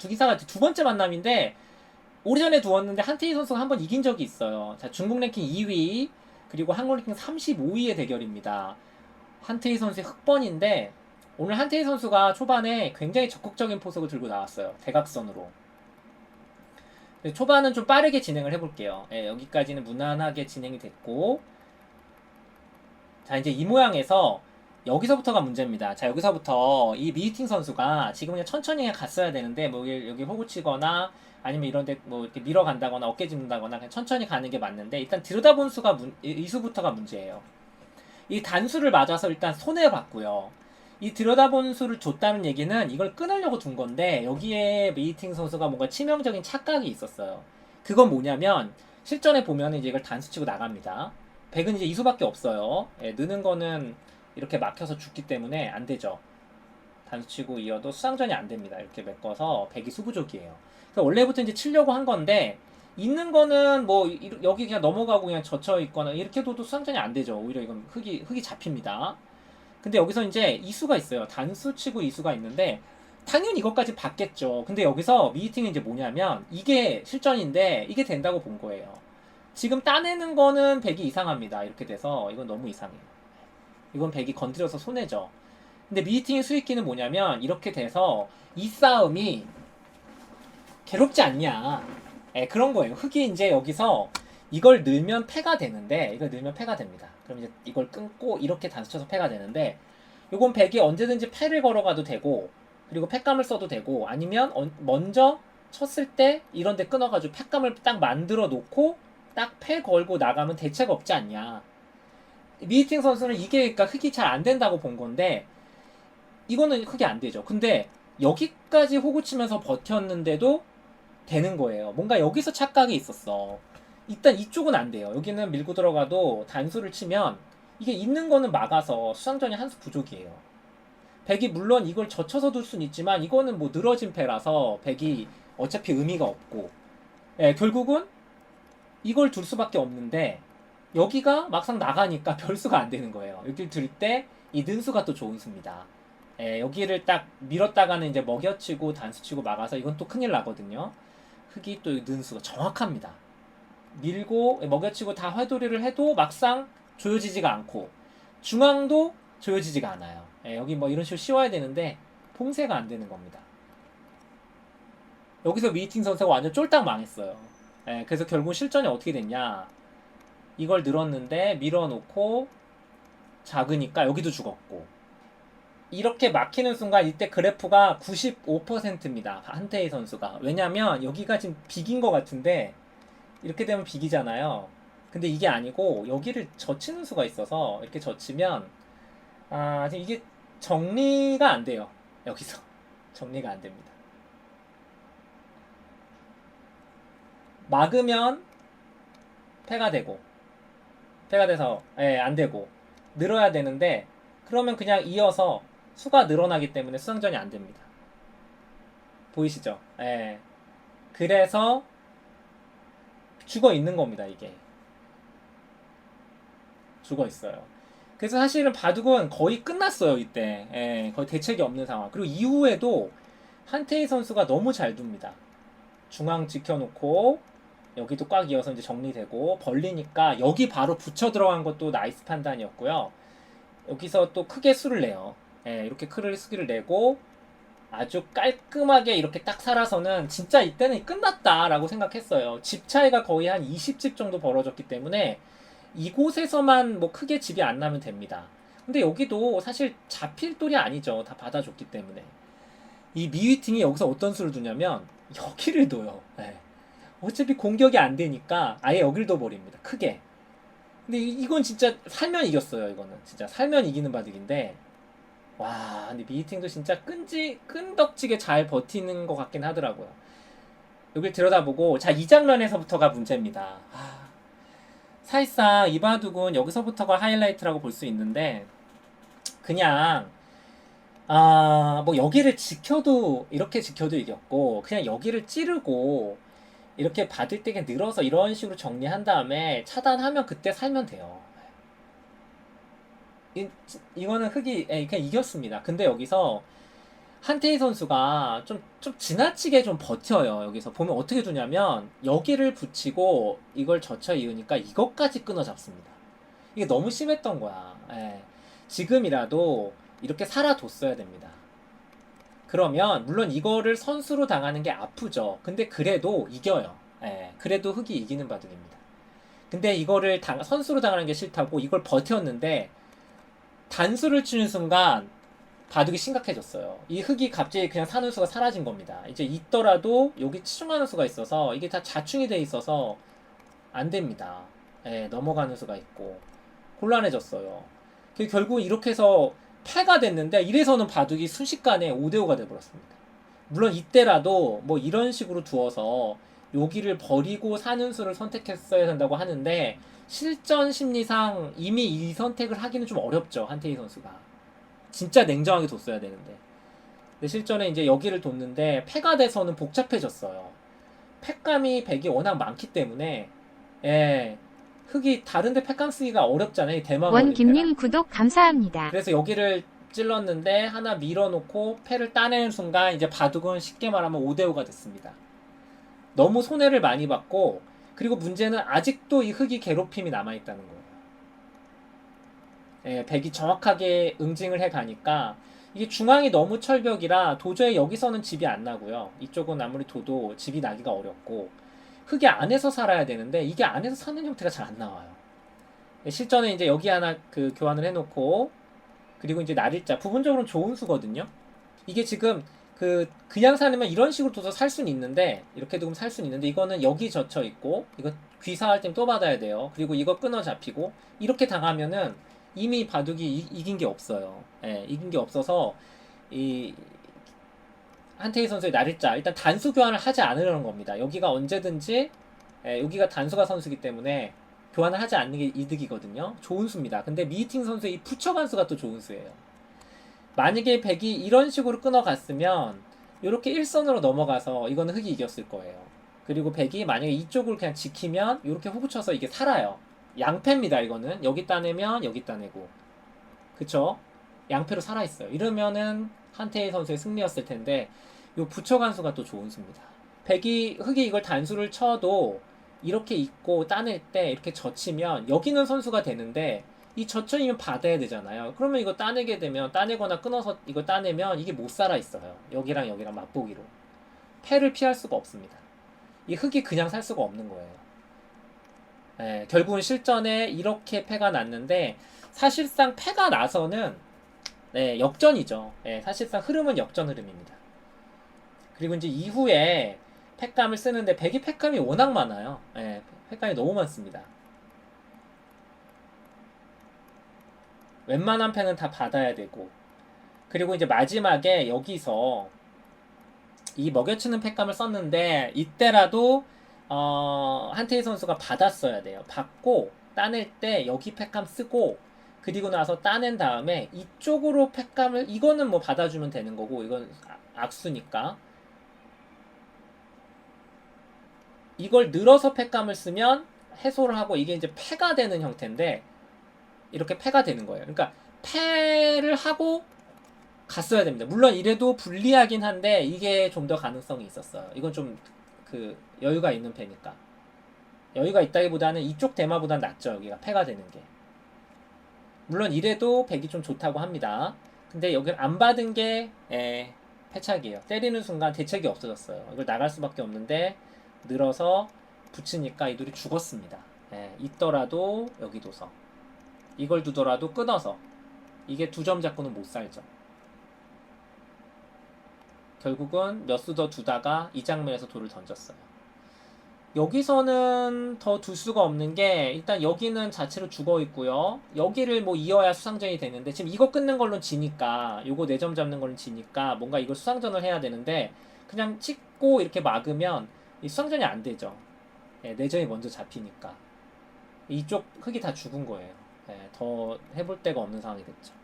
두 기사가 두 번째 만남인데 오래전에 두었는데 한태희 선수가 한 번 이긴 적이 있어요. 자, 중국 랭킹 2위 그리고 한국 랭킹 35위의 대결입니다. 한태희 선수의 흑번인데 오늘 한태희 선수가 초반에 굉장히 적극적인 포석을 들고 나왔어요. 대각선으로. 초반은 좀 빠르게 진행을 해볼게요. 예, 여기까지는 무난하게 진행이 됐고 자 이제 이 모양에서 여기서부터가 문제입니다. 자 여기서부터 이 미히팅 선수가 지금 그냥 천천히 갔어야 되는데 뭐 여기, 여기 호구 치거나 아니면 이런데 뭐 이렇게 밀어 간다거나 어깨 짚는다거나 그냥 천천히 가는 게 맞는데 일단 들여다본 수가 문, 이- 이 수부터가 문제예요. 이 단수를 맞아서 일단 손해 봤고요. 이 들여다본 수를 줬다는 얘기는 이걸 끊으려고 둔 건데 여기에 미히팅 선수가 뭔가 치명적인 착각이 있었어요. 그건 뭐냐면 실전에 보면 이제 이걸 단수치고 나갑니다. 100은 이제 이수밖에 없어요. 예, 느는 거는 이렇게 막혀서 죽기 때문에 안 되죠. 단수치고 이어도 수상전이 안 됩니다. 이렇게 메꿔서 100이 수부족이에요. 그래서 원래부터 이제 치려고 한 건데 있는 거는 뭐 이- 여기 그냥 넘어가고 그냥 젖혀 있거나 이렇게 둬도 수상전이 안 되죠. 오히려 이건 흙이 흙이 잡힙니다. 근데 여기서 이제 이수가 있어요. 단수 치고 이수가 있는데 당연히 이것까지 받겠죠. 근데 여기서 미팅이 이제 뭐냐면 이게 실전인데 이게 된다고 본 거예요. 지금 따내는 거는 100이 이상합니다. 이렇게 돼서 이건 너무 이상해요. 이건 100이 건드려서 손해죠. 근데 미팅의 수익기는 뭐냐면 이렇게 돼서 이 싸움이 괴롭지 않냐. 예, 그런 거예요. 흙이 이제 여기서 이걸 넣으면 패가 되는데 이걸 넣으면 패가 됩니다. 그럼 이제 이걸 끊고 이렇게 단수쳐서 패가 되는데 요건 100이 언제든지 패를 걸어가도 되고 그리고 패감을 써도 되고 아니면 언- 먼저 쳤을 때 이런 데 끊어가지고 패감을 딱 만들어 놓고 딱 패 걸고 나가면 대책 없지 않냐. 미팅 선수는 이게 그러니까 흙이 잘 안 된다고 본 건데 이거는 흙이 안 되죠. 근데 여기까지 호구 치면서 버텼는데도 되는 거예요. 뭔가 여기서 착각이 있었어. 일단 이쪽은 안 돼요. 여기는 밀고 들어가도 단수를 치면 이게 있는 거는 막아서 수상전이 한 수 부족이에요. 백이 물론 이걸 젖혀서 둘 수는 있지만 이거는 뭐 늘어진 패라서 백이 어차피 의미가 없고 예, 결국은 이걸 둘 수밖에 없는데 여기가 막상 나가니까 별수가 안 되는 거예요. 여기를 들 때이 는수가 또 좋은 수입니다. 예, 여기를 딱 밀었다가는 이제 먹여치고 단수치고 막아서 이건 또 큰일 나거든요. 흙이 또 는수가 정확합니다. 밀고 먹여치고 다 회돌이를 해도 막상 조여지지가 않고 중앙도 조여지지가 않아요. 예, 여기 뭐 이런 식으로 씌워야 되는데 봉쇄가 안 되는 겁니다. 여기서 미팅 선수가 완전 쫄딱 망했어요. 예, 그래서 결국 실전이 어떻게 됐냐? 이걸 늘었는데 밀어놓고 작으니까 여기도 죽었고 이렇게 막히는 순간 이때 그래프가 95%입니다. 한태희 선수가 왜냐면 여기가 지금 비긴 것 같은데 이렇게 되면 비기잖아요. 근데 이게 아니고 여기를 젖히는 수가 있어서 이렇게 젖히면 아 지금 이게 정리가 안 돼요. 여기서 정리가 안 됩니다. 막으면 패가 되고 패가 돼서 예, 안 되고 늘어야 되는데 그러면 그냥 이어서 수가 늘어나기 때문에 수상전이 안 됩니다. 보이시죠? 예. 그래서 죽어 있는 겁니다, 이게. 죽어 있어요. 그래서 사실은 바둑은 거의 끝났어요, 이때. 예, 거의 대책이 없는 상황. 그리고 이후에도 한태희 선수가 너무 잘 둡니다. 중앙 지켜놓고 여기도 꽉 이어서 이제 정리되고 벌리니까 여기 바로 붙여 들어간 것도 나이스 판단이었고요. 여기서 또 크게 수를 내요. 예, 이렇게 크를 수기를 내고 아주 깔끔하게 이렇게 딱 살아서는 진짜 이때는 끝났다라고 생각했어요. 집 차이가 거의 한 20집 정도 벌어졌기 때문에 이곳에서만 뭐 크게 집이 안 나면 됩니다. 근데 여기도 사실 잡힐 돌이 아니죠. 다 받아줬기 때문에. 이 미위팅이 여기서 어떤 수를 두냐면 여기를 둬요. 예. 어차피 공격이 안 되니까 아예 여기를 둬버립니다. 크게. 근데 이- 이건 진짜 살면 이겼어요. 이거는 진짜 살면 이기는 바둑인데 와 근데 미팅도 진짜 끈지 끈덕지게 잘 버티는 것 같긴 하더라고요. 여길 들여다보고 자 이 장면에서부터가 문제입니다. 아, 사실상 이 바둑은 여기서부터가 하이라이트라고 볼 수 있는데 그냥 아뭐 여기를 지켜도 이렇게 지켜도 이겼고 그냥 여기를 찌르고 이렇게 받을 때 그냥 늘어서 이런 식으로 정리한 다음에 차단하면 그때 살면 돼요. 이, 이거는 흑이 예, 그냥 이겼습니다. 근데 여기서 한태희 선수가 좀, 좀 지나치게 좀 버텨요. 여기서 보면 어떻게 두냐면 여기를 붙이고 이걸 젖혀 이으니까 이것까지 끊어 잡습니다. 이게 너무 심했던 거야. 예. 지금이라도 이렇게 살아뒀어야 됩니다. 그러면 물론 이거를 선수로 당하는 게 아프죠. 근데 그래도 이겨요. 예. 그래도 흑이 이기는 바둑입니다. 근데 이거를 당, 선수로 당하는 게 싫다고 이걸 버텼는데 단수를 치는 순간 바둑이 심각해졌어요. 이 흙이 갑자기 그냥 사는 수가 사라진 겁니다. 이제 있더라도 여기 치중하는 수가 있어서 이게 다 자충이 돼 있어서 안 됩니다. 예, 넘어가는 수가 있고 곤란해졌어요. 그 결국 이렇게 해서 패가 됐는데 이래서는 바둑이 순식간에 5대5가 돼버렸습니다. 물론 이때라도 뭐 이런 식으로 두어서 여기를 버리고 사는 수를 선택했어야 된다고 하는데 실전 심리상 이미 이 선택을 하기는 좀 어렵죠 한태희 선수가. 진짜 냉정하게 뒀어야 되는데. 근데 실전에 이제 여기를 뒀는데 패가 돼서는 복잡해졌어요. 팩감이 100이 워낙 많기 때문에 예 흙이 다른데 팩감 쓰기가 어렵잖아요 이 대만 원김님 구독 감사합니다. 그래서 여기를 찔렀는데 하나 밀어놓고 패를 따내는 순간 이제 바둑은 쉽게 말하면 5대5가 됐습니다. 너무 손해를 많이 받고 그리고 문제는 아직도 이 흙이 괴롭힘이 남아있다는 거예요. 예, 백이 정확하게 응징을 해 가니까 이게 중앙이 너무 철벽이라 도저히 여기서는 집이 안 나고요. 이쪽은 아무리 둬도 집이 나기가 어렵고 흙이 안에서 살아야 되는데 이게 안에서 사는 형태가 잘 안 나와요. 예, 실전에 이제 여기 하나 그 교환을 해놓고 그리고 이제 날일자 부분적으로는 좋은 수거든요. 이게 지금 그 그냥 사려면 이런 식으로 둬서 살 수는 있는데 이렇게 두면 살 수는 있는데 이거는 여기 젖혀 있고 이거 귀사할 땐 또 받아야 돼요. 그리고 이거 끊어 잡히고 이렇게 당하면은 이미 바둑이 이, 이긴 게 없어요. 예, 이긴 게 없어서 이 한태희 선수의 날일자 일단 단수 교환을 하지 않으려는 겁니다. 여기가 언제든지 예, 여기가 단수가 선수기 때문에 교환을 하지 않는 게 이득이거든요. 좋은 수입니다. 근데 미팅 선수의 이 부처간 수가 또 좋은 수예요. 만약에 백이 이런 식으로 끊어갔으면 이렇게 일선으로 넘어가서 이거는 흑이 이겼을 거예요. 그리고 백이 만약에 이쪽을 그냥 지키면 이렇게 호구 쳐서 이게 살아요. 양패입니다. 이거는 여기 따내면 여기 따내고 그쵸? 양패로 살아있어요. 이러면은 한태희 선수의 승리였을 텐데 요 부처간 수가 또 좋은 수입니다. 백이 흑이 이걸 단수를 쳐도 이렇게 있고 따낼 때 이렇게 젖히면 여기는 선수가 되는데 이 젖혀이면 받아야 되잖아요. 그러면 이거 따내게 되면 따내거나 끊어서 이거 따내면 이게 못 살아 있어요. 여기랑 여기랑 맛보기로 패를 피할 수가 없습니다. 이 흙이 그냥 살 수가 없는 거예요. 예, 결국은 실전에 이렇게 패가 났는데 사실상 패가 나서는 네, 역전이죠. 예, 사실상 흐름은 역전 흐름입니다. 그리고 이제 이후에 팩감을 쓰는데 백이 팩감이 워낙 많아요. 예, 팩감이 너무 많습니다. 웬만한 펜은 다 받아야 되고 그리고 이제 마지막에 여기서 이 먹여치는 팩감을 썼는데 이때라도 어, 한태희 선수가 받았어야 돼요. 받고 따낼 때 여기 팩감 쓰고 그리고 나서 따낸 다음에 이쪽으로 팩감을 이거는 뭐 받아주면 되는 거고 이건 아- 악수니까 이걸 늘어서 팩감을 쓰면 해소를 하고 이게 이제 패가 되는 형태인데 이렇게 패가 되는 거예요. 그러니까 패를 하고 갔어야 됩니다. 물론 이래도 불리하긴 한데 이게 좀 더 가능성이 있었어요. 이건 좀 그 여유가 있는 패니까 여유가 있다기보다는 이쪽 대마보단 낫죠. 여기가 패가 되는 게 물론 이래도 백이 좀 좋다고 합니다. 근데 여기를 안 받은 게 에, 패착이에요. 때리는 순간 대책이 없어졌어요. 이걸 나갈 수밖에 없는데 늘어서 붙이니까 이 돌이 죽었습니다. 예, 있더라도 여기 둬서 이걸 두더라도 끊어서 이게 두 점 잡고는 못 살죠. 결국은 몇 수 더 두다가 이 장면에서 돌을 던졌어요. 여기서는 더 둘 수가 없는 게 일단 여기는 자체로 죽어 있고요. 여기를 뭐 이어야 수상전이 되는데 지금 이거 끊는 걸로 지니까 요거 4점 잡는 걸로 지니까 뭔가 이걸 수상전을 해야 되는데 그냥 찍고 이렇게 막으면 이 수상전이 안 되죠. 예, 내전이 먼저 잡히니까 이쪽 흙이 다 죽은 거예요. 예, 더 해볼 데가 없는 상황이 됐죠.